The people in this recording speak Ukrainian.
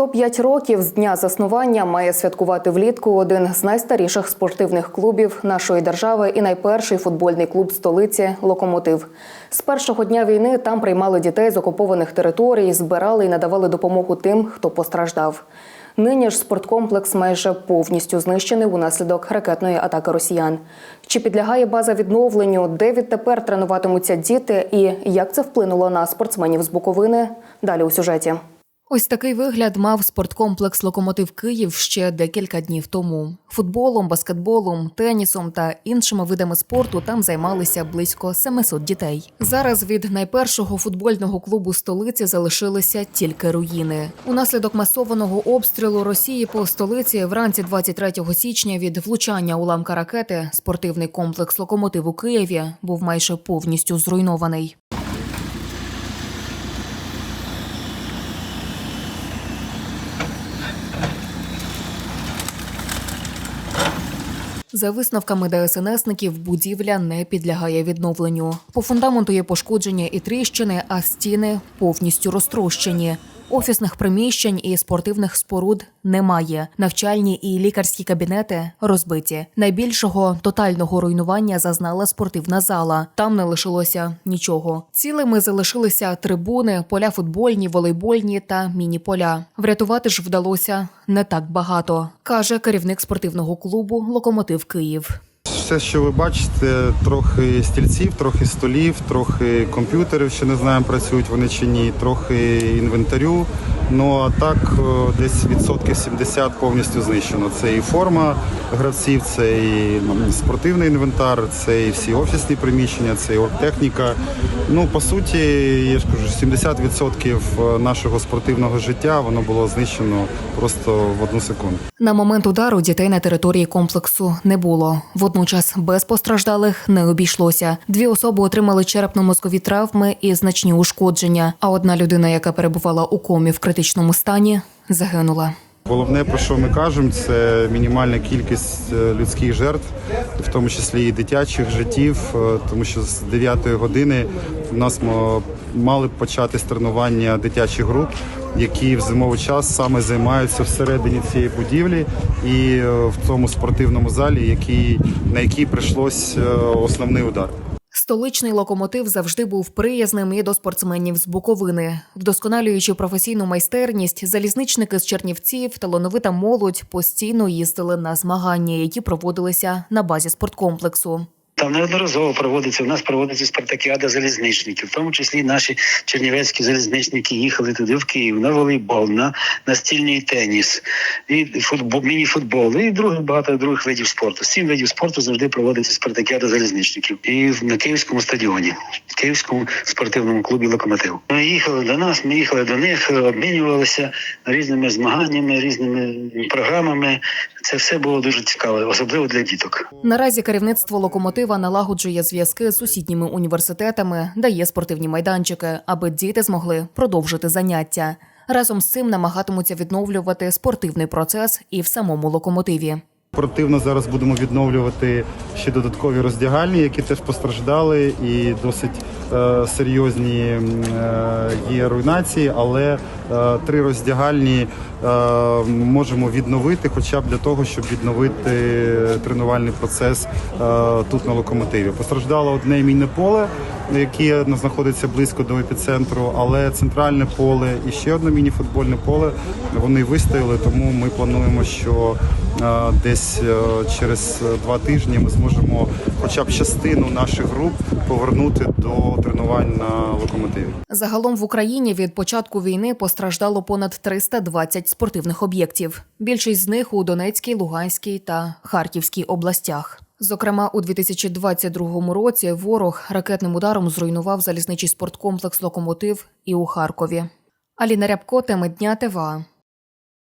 105 років з дня заснування має святкувати влітку один з найстаріших спортивних клубів нашої держави і найперший футбольний клуб столиці Локомотив. З першого дня війни там приймали дітей з окупованих територій, збирали і надавали допомогу тим, хто постраждав. Нині ж спорткомплекс майже повністю знищений унаслідок ракетної атаки росіян. Чи підлягає база відновленню, де відтепер тренуватимуться діти, і як це вплинуло на спортсменів з Буковини? Далі у сюжеті. Ось такий вигляд мав спорткомплекс Локомотив Київ ще декілька днів тому. Футболом, баскетболом, тенісом та іншими видами спорту там займалися близько 700 дітей. Зараз від найпершого футбольного клубу столиці залишилися тільки руїни. Унаслідок масованого обстрілу Росії по столиці вранці 23 січня від влучання уламка ракети спортивний комплекс Локомотив у Києві був майже повністю зруйнований. За висновками ДСНСників, будівля не підлягає відновленню. По фундаменту є пошкодження і тріщини, а стіни повністю розтрощені. Офісних приміщень і спортивних споруд немає. Навчальні і лікарські кабінети розбиті. Найбільшого тотального руйнування зазнала спортивна зала. Там не лишилося нічого. Цілими залишилися трибуни, поля футбольні, волейбольні та міні-поля. Врятувати ж вдалося не так багато, каже керівник спортивного клубу Локомотив Київ. Все, що ви бачите, трохи стільців, трохи столів, трохи комп'ютерів, ще не знаємо, працюють вони чи ні, трохи інвентарю. Ну а так е, десь відсотків 70 повністю знищено. Це і форма гравців, це і ну, спортивний інвентар, це і всі офісні приміщення, це і оргтехніка. Ну по суті, я ж кажу, 70% нашого спортивного життя воно було знищено просто в одну секунду. На момент удару дітей на території комплексу не було. Водночас без постраждалих не обійшлося. Дві особи отримали черепно-мозкові травми і значні ушкодження. А одна людина, яка перебувала у комі в критичному стані, загинула. Головне, про що ми кажемо, це мінімальна кількість е, людських жертв, в тому числі і дитячих життів, е, тому що з 9 години у нас мали б початись тренування дитячих груп, які в зимовий час саме займаються всередині цієї будівлі і е, в цьому спортивному залі, який, на який прийшлось е, основний удар. Столичний локомотив завжди був приязним і до спортсменів з Буковини. Вдосконалюючи професійну майстерність, залізничники з Чернівців, талановита молодь постійно їздили на змагання, які проводилися на базі спорткомплексу. Там неодноразово проводиться. У нас проводиться спартакіада залізничників, в тому числі наші чернівецькі залізничники їхали туди в Київ на волейбол, на настільний теніс, і футбол, міні-футбол, і других багато других видів спорту. Сім видів спорту завжди проводиться спартакіада залізничників. І на Київському стадіоні, в Київському спортивному клубі Локомотив. Ми їхали до нас, ми їхали до них, обмінювалися різними змаганнями, різними програмами. Це все було дуже цікаво, особливо для діток. Наразі керівництво локомотива налагоджує зв'язки з сусідніми університетами, дає спортивні майданчики, аби діти змогли продовжити заняття. Разом з цим намагатимуться відновлювати спортивний процес і в самому локомотиві. Оперативно зараз будемо відновлювати ще додаткові роздягальні, які теж постраждали, і досить е, серйозні е, є руйнації, але три роздягальні е, можемо відновити, хоча б для того, щоб відновити тренувальний процес е, тут на локомотиві. Постраждало одне мінне поле, яке знаходиться близько до епіцентру, але центральне поле і ще одне міні-футбольне поле вони вистояли, тому ми плануємо, що е, десь е, через два тижні ми зможемо хоча б частину наших груп повернути до тренувань на локомотиві. Загалом в Україні від початку війни постраждало понад 320 спортивних об'єктів. Більшість з них у Донецькій, Луганській та Харківській областях. Зокрема, у 2022 році ворог ракетним ударом зруйнував залізничий спорткомплекс Локомотив і у Харкові. Аліна Рябко, теми дня ТВА.